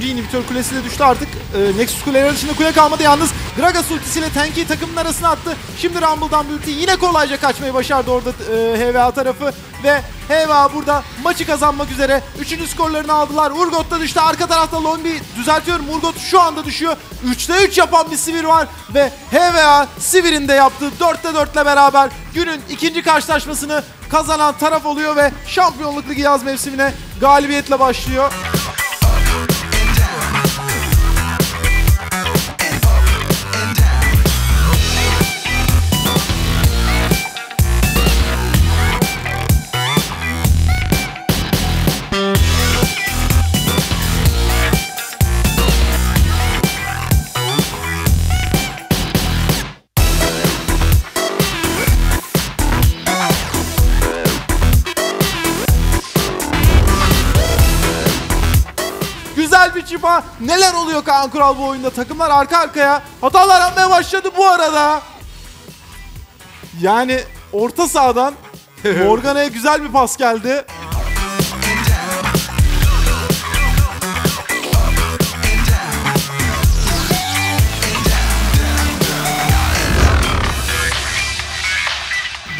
Üçüncü inhibitör kulesi de düştü artık. E, Nexus kuleleri dışında kule kalmadı yalnız. Gragas ultisiyle Tenki'yi takımın arasına attı. Şimdi Rumble'dan bir ulti yine kolayca kaçmayı başardı orada e, HVA tarafı. Ve HVA burada maçı kazanmak üzere. Üçüncü skorlarını aldılar. Urgot da düştü. Arka tarafta Lonbi düzeltiyorum. Urgot şu anda düşüyor. 3'te 3 yapan bir Sivir var. Ve HVA Sivir'in de yaptığı 4'te 4 ile beraber günün ikinci karşılaşmasını kazanan taraf oluyor ve şampiyonluk ligi yaz mevsimine galibiyetle başlıyor. Güzel bir çıpa. Neler oluyor Kaan Kural bu oyunda? Takımlar arka arkaya hatalar yapmaya başladı bu arada. Yani orta sahadan Morgana'ya güzel bir pas geldi.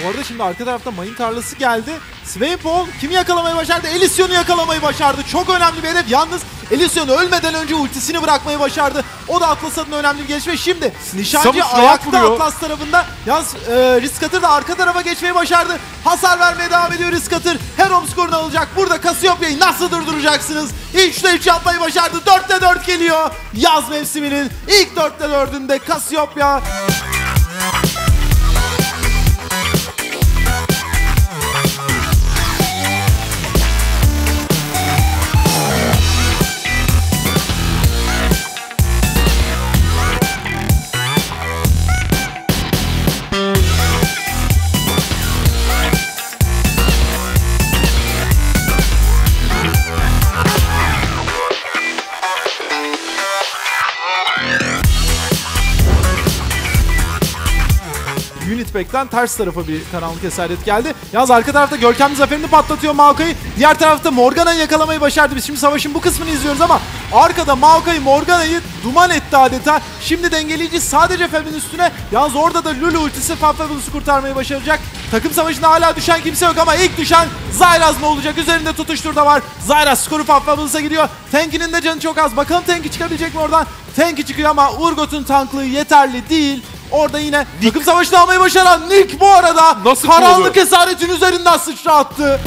Bu arada şimdi arka tarafta mayın tarlası geldi. Swain Paul kimi yakalamayı başardı? Elysion'u yakalamayı başardı. Çok önemli bir hedef. Yalnız Elysion ölmeden önce ultisini bırakmayı başardı. O da Atlas adına önemli bir gelişme. Şimdi Nişancı ayakta. Atlas tarafında. Yalnız e, Riskatır da arka tarafa geçmeyi başardı. Hasar vermeye devam ediyor Riskatır. Herom skorunu alacak. Burada Cassiopea'yı nasıl durduracaksınız? 3'te 3 yapmayı başardı. 4'te 4 geliyor. Yaz mevsiminin ilk 4'te 4'ünde Cassiopeia Unit Back'ten ters tarafa bir karanlık esaret geldi. Yalnız arka tarafta görkemli zaferini patlatıyor Maokai'yi. Diğer tarafta Morgana'yı yakalamayı başardı. Biz şimdi savaşın bu kısmını izliyoruz ama arkada Maokai Morgana'yı duman etti adeta. Şimdi dengeleyici sadece Fab'in üstüne. Yalnız orada da Lulu ultisi Fab kurtarmayı başaracak. Takım savaşında hala düşen kimse yok ama ilk düşen Zyraz mı olacak? Üzerinde tutuştur da var. Zyraz skoru Fab Fabulous'a gidiyor. Tank'inin de canı çok az. Bakalım Tank'i çıkabilecek mi oradan? Tank'i çıkıyor ama Urgot'un tanklığı yeterli değil. Orada yine takım savaşını almayı başaran Nick bu arada Nasıl karanlık kurulu? esaretin üzerinden sıçra attı.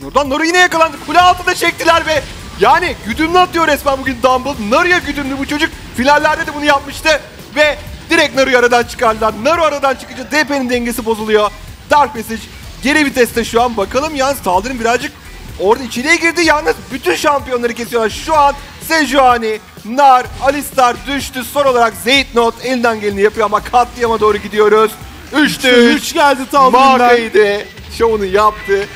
Nurdan Naru yine yakalandı. Kule altında çektiler ve yani güdümlü atıyor resmen bugün Dumble. Naru'ya güdümlü bu çocuk. Finallerde de bunu yapmıştı ve direkt Naru'yu aradan çıkardılar. Naru aradan çıkınca DP'nin dengesi bozuluyor. Dark Passage geri viteste şu an. Bakalım yalnız Taldir'in birazcık orada içeriye girdi. Yalnız bütün şampiyonları kesiyorlar. Şu an Sejuani, Nar, Alistar düştü. Son olarak Zeytnot elinden geleni yapıyor ama katliama doğru gidiyoruz. 3'te 3. 3 geldi Taldir'den. Markaydı. Şovunu yaptı.